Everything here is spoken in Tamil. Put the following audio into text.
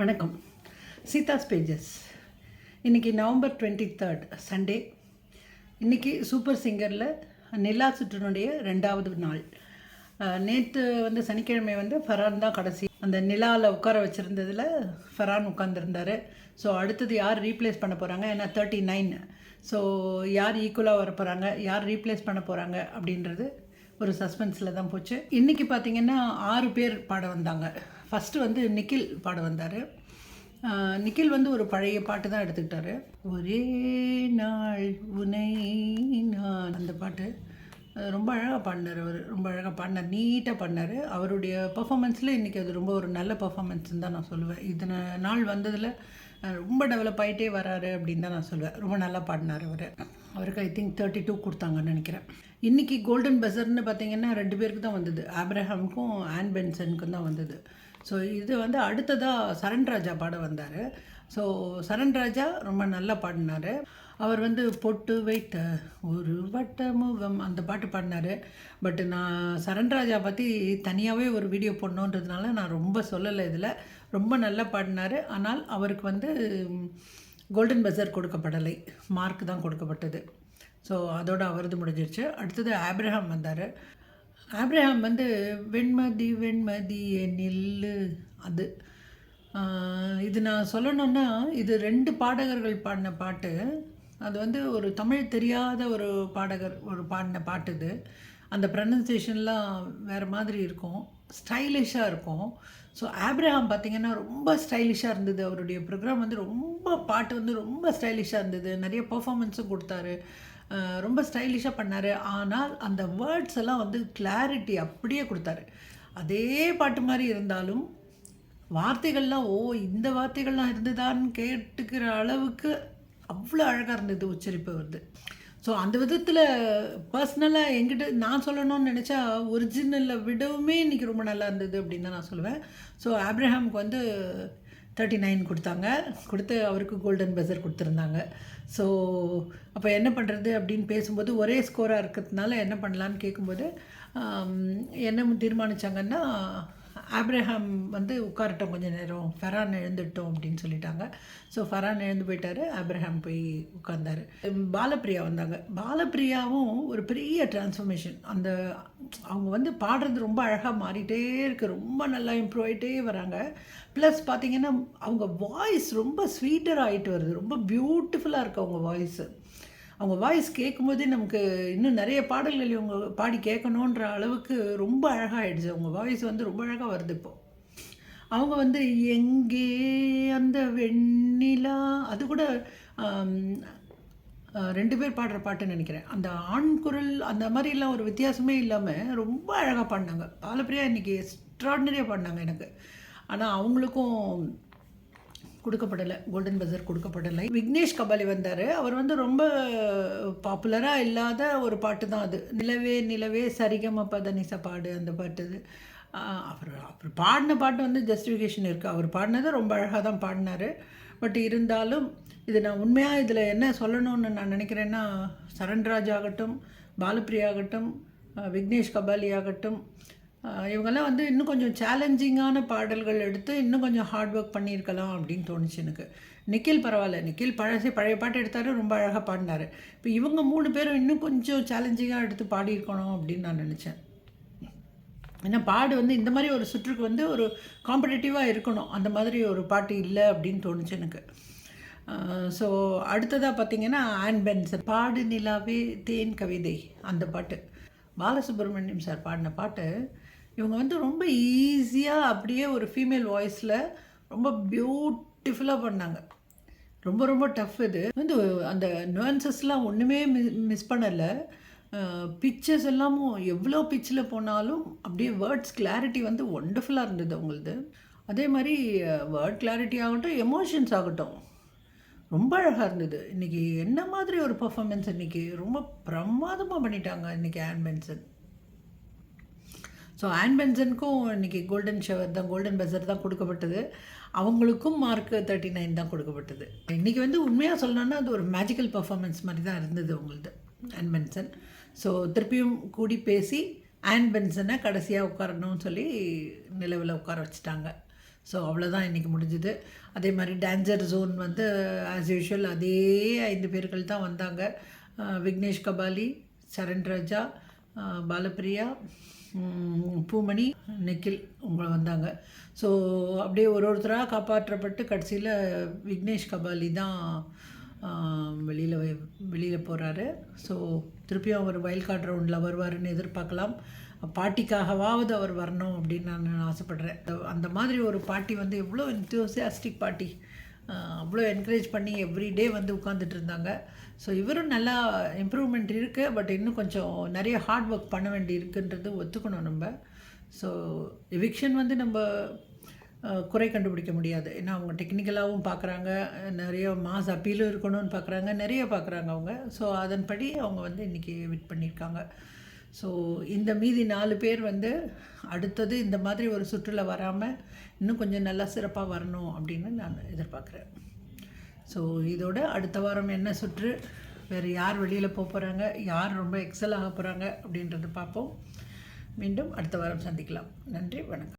வணக்கம். சீதாஸ் பேஜஸ். இன்றைக்கி நவம்பர் டுவெண்ட்டி தேர்ட் சண்டே. இன்றைக்கி சூப்பர் சிங்கரில் நிலா சுற்றினுடைய ரெண்டாவது நாள். நேற்று வந்து சனிக்கிழமை வந்து ஃபரான் தான் கடைசி. அந்த நிலாவில் உட்கார வச்சுருந்ததில் ஃபரான் உட்காந்துருந்தார் ஸோ அடுத்தது யார் ரீப்ளேஸ் பண்ண போகிறாங்க ஏன்னா தேர்ட்டி நைன் ஸோ யார் ஈக்குவலாக வர போகிறாங்க யார் ரீப்ளேஸ் பண்ண போகிறாங்க அப்படின்றது ஒரு சஸ்பென்ஸில் தான் போச்சு. இன்றைக்கி பார்த்தீங்கன்னா ஆறு பேர் பாட வந்தாங்க. ஃபஸ்ட்டு வந்து நிக்கில் பாட வந்தார். நிக்கில் வந்து ஒரு பழைய பாட்டு தான் எடுத்துக்கிட்டாரு. ஒரே நாள் உனை நான் அந்த பாட்டு. ரொம்ப அழகாக பாடினார் அவர். ரொம்ப அழகாக பாடினார். நீட்டாக பாடினார். அவருடைய பர்ஃபாமன்ஸில் இன்றைக்கி அது ரொம்ப ஒரு நல்ல பர்ஃபாமன்ஸ்னு தான் நான் சொல்லுவேன். இத்தனை நாள் வந்ததில் ரொம்ப டெவலப் ஆகிட்டே வராரு அப்படின்னு தான் நான் சொல்லுவேன். ரொம்ப நல்லா பாடினார் அவர். அவருக்கு ஐ திங்க் தேர்ட்டி டூ கொடுத்தாங்கன்னு நினைக்கிறேன். இன்றைக்கி கோல்டன் பசர்னு பார்த்தீங்கன்னா ரெண்டு பேருக்கு தான் வந்தது. ஆப்ரஹாமுக்கும் ஆன் பென்சனுக்கும் தான் வந்தது. ஸோ இது வந்து அடுத்ததாக சரண் ராஜா பாட வந்தார். ஸோ சரண் ராஜா ரொம்ப நல்லா பாடினார். அவர் வந்து பொட்டு வைத்த ஒரு வட்ட முகம் அந்த பாட்டு பாடினார். பட் நான் சரண் ராஜா பற்றி தனியாகவே ஒரு வீடியோ போடணுன்றதுனால நான் ரொம்ப சொல்லலை இதில். ரொம்ப நல்லா பாடினார். ஆனால் அவருக்கு வந்து கோல்டன் பஸர் கொடுக்கப்படலை. மார்க் தான் கொடுக்கப்பட்டது. ஸோ அதோட அவரது முடிஞ்சிருச்சு. அடுத்தது ஆப்ரஹாம் வந்தார். ஆப்ரஹாம் வந்து வெண்மதி வெண்மதி நில்லு. அது இது நான் சொல்லணும்னா இது ரெண்டு பாடகர்கள் பாடின பாட்டு. அது வந்து ஒரு தமிழ் தெரியாத ஒரு பாடகர் ஒரு பாடின பாட்டு இது. அந்த ப்ரனன்சியேஷன்லாம் வேறு மாதிரி இருக்கும். ஸ்டைலிஷாக இருக்கும். ஸோ ஆப்ரஹாம் பார்த்திங்கன்னா ரொம்ப ஸ்டைலிஷாக இருந்தது. அவருடைய ப்ரோக்ராம் வந்து ரொம்ப பாட்டு வந்து ரொம்ப ஸ்டைலிஷாக இருந்தது. நிறைய பர்ஃபாமன்ஸும் கொடுத்தாரு. ரொம்ப ஸ்டைலிஷாக பண்ணார். ஆனால் அந்த வேர்ட்ஸ் எல்லாம் வந்து கிளாரிட்டி அப்படியே கொடுத்தாரு. அதே பாட்டு மாதிரி இருந்தாலும் வார்த்தைகள்லாம் ஓ இந்த வார்த்தைகள்லாம் இருந்ததான்னு கேட்டுக்கிற அளவுக்கு அவ்வளோ அழகாக இருந்தது உச்சரிப்பு வருது ஸோ அந்த விதத்தில் பர்சனலாக எங்கிட்ட நான் சொல்லணும்னு நினச்சா ஒரிஜினலை விடவுமே இன்றைக்கி ரொம்ப நல்லா இருந்தது அப்படின்னு தான் நான் சொல்லுவேன். ஸோ ஆப்ரஹாமுக்கு வந்து தேர்ட்டி நைன் கொடுத்தாங்க. கொடுத்து அவருக்கு கோல்டன் பெசர் கொடுத்துருந்தாங்க. ஸோ அப்போ என்ன பண்ணுறது அப்படின்னு பேசும்போது ஒரே ஸ்கோராக இருக்கிறதுனால என்ன பண்ணலான்னு கேட்கும்போது என்ன தீர்மானிச்சாங்கன்னா ஆப்ரஹாம் வந்து உட்காரட்டும் கொஞ்ச நேரம். ஃபெரான் எழுந்துட்டோம் அப்படின்னு சொல்லிட்டாங்க. ஸோ ஃபெரான் எழுந்து போயிட்டாரு. ஆப்ரஹாம் போய் உட்கார்ந்தார். பாலப்பிரியா வந்தாங்க. பாலப்பிரியாவும் ஒரு பெரிய டிரான்ஸ்ஃபர்மேஷன் அந்த அவங்க வந்து பாடுறது ரொம்ப அழகாக மாறிட்டே இருக்கு. ரொம்ப நல்லா இம்ப்ரூவ் ஆகிட்டே வராங்க. ப்ளஸ் பார்த்தீங்கன்னா அவங்க வாய்ஸ் ரொம்ப ஸ்வீட்டர் ஆகிட்டு வருது. ரொம்ப பியூட்டிஃபுல்லாக இருக்குது அவங்க வாய்ஸு அவங்க வாய்ஸ் கேட்கும்போதே நமக்கு இன்னும் நிறைய பாடல்கள் இவங்க பாடி கேட்கணுன்ற அளவுக்கு ரொம்ப அழகாகிடுச்சு அவங்க வாய்ஸ் வந்து ரொம்ப அழகாக வருது இப்போ. அவங்க வந்து எங்கே அந்த வெண்ணிலா அது கூட ரெண்டு பேர் பாடுற பாட்டுன்னு நினைக்கிறேன். அந்த ஆண் குரல் அந்த மாதிரிலாம் ஒரு வித்தியாசமே இல்லாமல் ரொம்ப அழகாக பாடினாங்க. பாலப்பிரியா இன்றைக்கி எக்ஸ்ட்ராடினரியாக பாடினாங்க எனக்கு. ஆனால் அவங்களுக்கும் கொடுக்கப்படலை. கோல்டன் பஸர் கொடுக்கப்படலை. விக்னேஷ் கபாலி வந்தார். அவர் வந்து ரொம்ப பாப்புலராக இல்லாத ஒரு பாட்டு தான் அது. நிலவே நிலவே சரிகம பதனிச பாடு அந்த பாட்டு இது அவர் அவர் பாடின பாட்டு வந்து ஜஸ்டிஃபிகேஷன் இருக்குது அவர் பாடினது ரொம்ப அழகாக தான் பாடினார். பட் இருந்தாலும் இது நான் உண்மையாக இதில் என்ன சொல்லணும்னு நான் நினைக்கிறேன்னா சரண்ராஜ் ஆகட்டும் பாலப்பிரியா ஆகட்டும் விக்னேஷ் கபாலி ஆகட்டும் இவங்கெல்லாம் வந்து இன்னும் கொஞ்சம் சேலஞ்சிங்கான பாடல்கள் எடுத்து இன்னும் கொஞ்சம் ஹார்ட் ஒர்க் பண்ணியிருக்கலாம் அப்படின்னு தோணுச்சு எனக்கு. நிக்கில் பரவாயில்ல. நிக்கில் பழசே பழைய பாட்டு எடுத்தாரு ரொம்ப அழகாக பாடினார். இப்போ இவங்க மூணு பேரும் இன்னும் கொஞ்சம் சேலஞ்சிங்காக எடுத்து பாடியிருக்கணும் அப்படின்னு நான் நினச்சேன். ஏன்னா பாடு வந்து இந்த மாதிரி ஒரு சுற்றுக்கு வந்து ஒரு காம்படிட்டிவாக இருக்கணும். அந்த மாதிரி ஒரு பாட்டு இல்லை அப்படின்னு தோணுச்சு எனக்கு. ஸோ அடுத்ததாக பார்த்தீங்கன்னா ஆன் பென்சன் பாடு நிலாவே தேன் கவிதை அந்த பாட்டு. பாலசுப்ரமணியம் சார் பாடின பாட்டு இவங்க வந்து ரொம்ப ஈஸியாக அப்படியே ஒரு ஃபீமேல் வாய்ஸில் ரொம்ப பியூட்டிஃபுல்லாக பண்ணாங்க. ரொம்ப ரொம்ப டஃப் இது. வந்து அந்த nuances-லாம் ஒன்றுமே மிஸ் பண்ணலை. பிக்சர்ஸ் எல்லாமும் எவ்வளோ பிச்சில் போனாலும் அப்படியே வேர்ட்ஸ் கிளாரிட்டி வந்து ஒண்டர்ஃபுல்லாக இருந்தது அவங்களது. அதே மாதிரி வேர்ட் கிளாரிட்டி ஆகட்டும் எமோஷன்ஸ் ஆகட்டும். ரொம்ப அழகாக இருந்தது. இன்றைக்கி என்ன மாதிரி ஒரு பர்ஃபார்மன்ஸ் இன்றைக்கி ரொம்ப பிரமாதமாக பண்ணிட்டாங்க இன்றைக்கி ஆன்பென்சன் ஸோ ஆன் பென்சனுக்கும் இன்றைக்கி கோல்டன் ஷவர் தான் கோல்டன் பெசர் தான் கொடுக்கப்பட்டது. அவங்களுக்கும் மார்க் தேர்ட்டி நைன் தான் கொடுக்கப்பட்டது. இன்றைக்கி வந்து உண்மையாக சொல்லணும்னா அது ஒரு மேஜிக்கல் பர்ஃபார்மன்ஸ் மாதிரி தான் இருந்தது உங்களது ஆன் பென்சன் ஸோ திருப்பியும் கூடி பேசி ஆன் பென்சனை கடைசியாக உட்காரணும்னு சொல்லி நிலவில் உட்கார வச்சுட்டாங்க. ஸோ அவ்வளோதான் இன்றைக்கி முடிஞ்சுது. அதே மாதிரி டேஞ்சர் ஜோன் வந்து ஆஸ் யூஷுவல் அதே ஐந்து பேர்கள் தான் வந்தாங்க. விக்னேஷ் கபாலி சரண் ராஜா பாலப்பிரியா பூமணி நிக்கில் உங்களை வந்தாங்க. ஸோ அப்படியே ஒரு ஒருத்தராக காப்பாற்றப்பட்டு கடைசியில் விக்னேஷ் கபாலி தான் வெளியில் வெளியில் போகிறாரு ஸோ திருப்பியும் அவர் வயல் கார்டு ரவுண்டில் வருவாருன்னு எதிர்பார்க்கலாம். பாட்டிக்காகவாவது அவர் வரணும் அப்படின்னு நான் ஆசைப்பட்றேன். அந்த மாதிரி ஒரு பாட்டி வந்து எவ்வளோ enthusiastic பாட்டி. அவ்வளோ என்கரேஜ் பண்ணி எவ்ரிடே வந்து உட்காந்துட்டு இருந்தாங்க. ஸோ இவரும் நல்லா இம்ப்ரூவ்மெண்ட் இருக்குது பட் இன்னும் கொஞ்சம் நிறைய ஹார்ட் ஒர்க் பண்ண வேண்டி இருக்குன்றது ஒத்துக்கணும் நம்ம. ஸோ எவிக்ஷன் வந்து நம்ம குறை கண்டுபிடிக்க முடியாது. ஏன்னா அவங்க டெக்னிக்கலாகவும் பார்க்குறாங்க நிறைய மாஸ் அப்பீலும் இருக்கணும்னு பார்க்குறாங்க நிறைய பார்க்குறாங்க அவங்க. ஸோ அதன்படி அவங்க வந்து இன்றைக்கி விட் பண்ணியிருக்காங்க. ஸோ இந்த மீதி நாலு பேர் வந்து அடுத்தது இந்த மாதிரி ஒரு சுற்றுலா வராமல் இன்னும் கொஞ்சம் நல்லா சிறப்பாக வரணும் அப்படின்னு நான் எதிர்பார்க்குறேன். ஸோ இதோட அடுத்த வாரம் என்ன சுற்று? வேறு யார் வெளியில் போக போகிறாங்க யார் ரொம்ப எக்ஸல் ஆக போகிறாங்க அப்படின்றத பார்ப்போம். மீண்டும் அடுத்த வாரம் சந்திக்கலாம். நன்றி வணக்கம்.